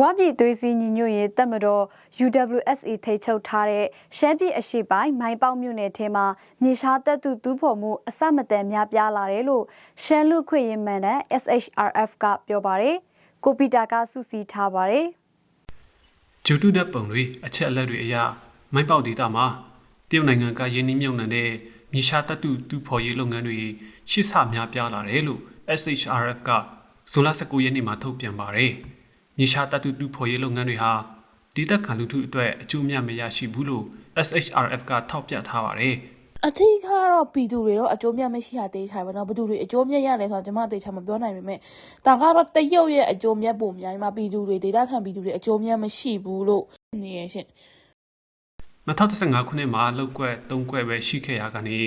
ဝါပြည်သွေးစည်းညီညွတ်ရေးတပ်မတော် UWSA ထိတ်ချုပ်ထားတဲ့ရှမ်းပြည်အရှေ့ပိုင်းမိုင်းပေါက်မြို့နယ်ထဲမှာမြေရှားတပ်သူတူးဖော်မှုအစမတန်များပြားလာတယ်လို့ရှမ်းလူခွင့်ရေးမှန်တဲ့ SHRF ကပြောပါတယ်။ကိုပီတာကစုစည်းထားပါတယ်။ဂျူတုတဲ့ပုံတွေအချက်အလက်တွေအရမိုင်းပေါက်ဒေတာမှာတရုတ်နိုင်ငံကယင်းနှိမ့်မြုံနှံတဲ့မြေရှားတပ်တုတူဖော်ရေးလုပ်ငန်းတွေရှစ်ဆများပြားလာတယ်လို့ SHRF ကဇွန်လ19ရက်နေ့မှာထုတ်ပြန်ပါတယ်။ မြေရှားတပ်တုတူဖော်ရေးလုပ်ငန်းတွေဟာဒေသခံလူထုအတွက်အကျိုးများမရရှိဘူးလို့ SHRF ကထောက်ပြထားပါတယ်။ အထီးကတော့ပြည်သူတွေတော့အကျိုးမြတ်မရှိတာတေးချာပဲเนาะဘယ်သူတွေအကျိုးမြတ်ရလဲဆိုတော့ကျွန်မတေးချာမပြောနိုင်ပေမဲ့ဒါကတော့တရုတ်ရဲ့အကျိုးမြတ်ပုံများမှာပြည်သူတွေဒေတာခံပြည်သူတွေအကျိုးမြတ်မရှိဘူးလို့နေရရှင် 2015ခုနှစ်မှာလောက်ကွက်3ကွက်ပဲရှိခဲ့ရကနေ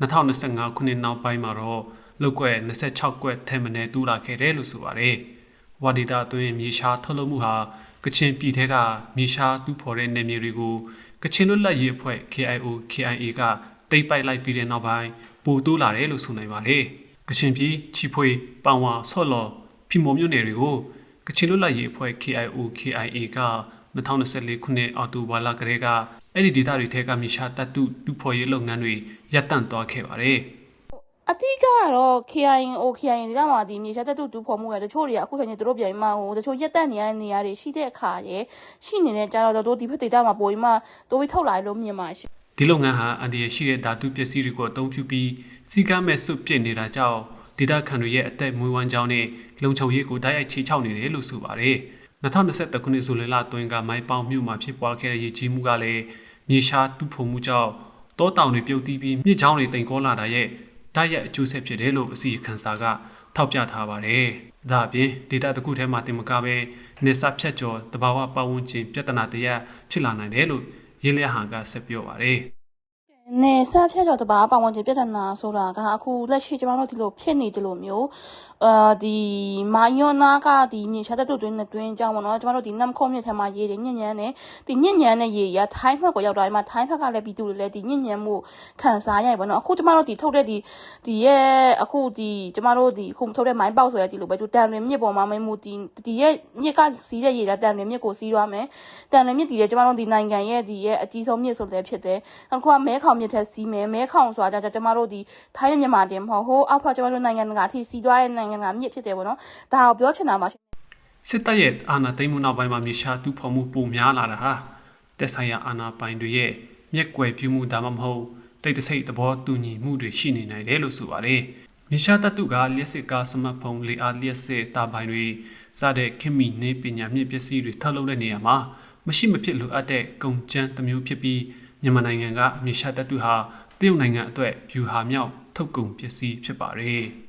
2025ခုနှစ်နောက်ပိုင်းမှာတော့လောက်ကွက်26ကွက်ထဲမနေတူလာခဲ့တယ်လို့ဆိုပါတယ်။ ဝါဒီတာအတွင်းမြေရှားထုတ်လုပ်မှုဟာကချင်ပြည်ထက်ကမြေရှားတူးဖော်တဲ့နေမြေတွေကိုကချင်လွတ်လပ်ရေးအဖွဲ့ KIO KIA ကတိတ်ပိုက်လိုက်ပြီးတဲ့နောက်ပိုင်းပိုတိုးလာတယ်လို့ဆိုနိုင်ပါတယ်။ကချင်ပြည်ချီဖွေပန်ဝါဆော့လော်ဖီမော်မြို့နယ်တွေကိုကချင်လွတ်လပ်ရေးအဖွဲ့ KIO KIA က2024ခုနှစ်အောက်တိုဘာလကတည်းကအဲ့ဒီဒေသတွေထဲကမြေရှားတပ်တုတူဖော်ရေးလုပ်ငန်းတွေရပ်တန့်သွားခဲ့ပါတယ် အတိကတော့ KIO KIN တွေကမှဒီမြေရှားတက်တူတူဖော်မှုရတချို့တွေကအခုချိန်ကြီးတို့ပြန်မှဟိုတချို့ရက်တက်နေရတဲ့နေရာတွေရှိတဲ့အခါရယ်ရှိနေတဲ့ကြတော့တို့ဒီဖက်ဒေတာမှာပိုပြီးမှတိုးပြီးထုတ်လာလို့မြင်ပါရှင်။ဒီလုပ်ငန်းဟာအန်ဒီရရှိတဲ့ဓာတုပစ္စည်းတွေကိုအသုံးပြုပြီးစီကမ်းမဲ့စွတ်ပစ်နေတာကြောင့်ဒေသခံတွေရဲ့အသက်မွေးဝမ်းကြောင်းနဲ့လုံခြုံရေးကိုတိုက်ရိုက်ခြေချောက်နေတယ်လို့ဆိုပါတယ်။2021ခုနှစ်ဇူလိုင်လအတွင်းကမိုင်းပေါင်မြို့မှာဖြစ်ပွားခဲ့တဲ့ရေကြီးမှုကလည်းမြေရှားတူးဖော်မှုကြောင့်တောတောင်တွေပြုတ်တီးပြီးမြစ်ချောင်းတွေတိမ်ကောလာတာရဲ့ တိုက်ရိုက်အကျိုးဆက်ဖြစ်တယ်လို့အစီအခံစာကထောက်ပြထားပါတယ်။ဒါအပြင်ဒေတာတစ်ခုထဲမှာတင်မကပဲနေဆဖြတ်ကျော်တဘာဝပတ်ဝန်းကျင်ပြဿနာတရက်ဖြစ်လာနိုင်တယ်လို့ရင်းလျက်ဟန်ကဆက်ပြောပါတယ်။ နေဆက်ဖြတ်ကျော်တပါပတ်ဝန်းကျင်ပြဿနာဆိုတာကအခုလက်ရှိကျမတို့ဒီလိုဖြစ်နေတယ်လို့မျိုးအာဒီမိုင်းယောနာကဒီမြေရှားတဲ့တွင်းနဲ့တွင်းကြောင်းပေါ့နော်ကျမတို့ဒီနမ်ခုံးမြစ်ထဲမှာရေတွေညဉ့်ညမ်းနေဒီညဉ့်ညမ်းတဲ့ရေရထိုင်းဘက်ကိုရောက်သွားဒီမှာထိုင်းဘက်ကလည်းပြည်သူတွေလည်းဒီညဉ့်ညမ်းမှုခံစားရပြီပေါ့နော်အခုကျမတို့ဒီထုတ်တဲ့ဒီဒီရဲ့အခုဒီကျမတို့ဒီအခုထုတ်တဲ့မိုင်းပေါက်ဆိုရဒီလိုပဲသူတန်ရင်မြစ်ပေါ်မှာမင်းမူဒီဒီရဲ့မြစ်ကစီးတဲ့ရေတန်ရင်မြစ်ကိုစီးသွားမယ်တန်ရင်မြစ်ဒီရဲ့ကျမတို့ဒီနိုင်ငံရဲ့ဒီရဲ့အကြီးဆုံးမြစ်ဆိုလည်းဖြစ်တယ်နောက်တစ်ခုကမဲခေါင်မြစ်ထဲစီးမယ်မဲခေါင်ဆိုတာကြကျမတို့ဒီထိုင်းမြန်မာတင်မဟုတ်ဟိုအောက်ဖက်ကျမတို့နိုင်ငံတကာအထိစီးသွားတဲ့နိုင်ငံကမြစ်ဖြစ်တယ်ပေါ့နော်ဒါကိုပြောချင်တာပါရှင်စစ်တပ်ရဲ့အာဏာသိမ်းမှုနောက်ပိုင်းမှာမြေရှားတူဖော်မှုပုံများလာတာဟာတက်ဆိုင်ရာအာဏာပိုင်တွေရဲ့မျက်ကွယ်ပြုမှုဒါမှမဟုတ်တိတ်တဆိတ်သဘောတူညီမှုတွေရှိနေနိုင်တယ်လို့ဆိုပါတယ်။မြေရှားတပ်တုကလျှက်စစ်ကားစမတ်ဖုန်းလေအားလျှက်စစ်တာပိုင်တွေစတဲ့ခင်မီနေပညာမြင့်ပစ္စည်းတွေထုတ်လုပ်တဲ့နေရာမှာမရှိမဖြစ်လိုအပ်တဲ့ကုန်ကျန်းတစ်မျိုးဖြစ်ပြီး မြန်မာနိုင်ငံကမြေရှားတပ်တုဟာတရုတ်နိုင်ငံအတွက်ဖြူဟာမြောက်ထုတ်ကုန်ပစ္စည်းဖြစ်ပါတယ်။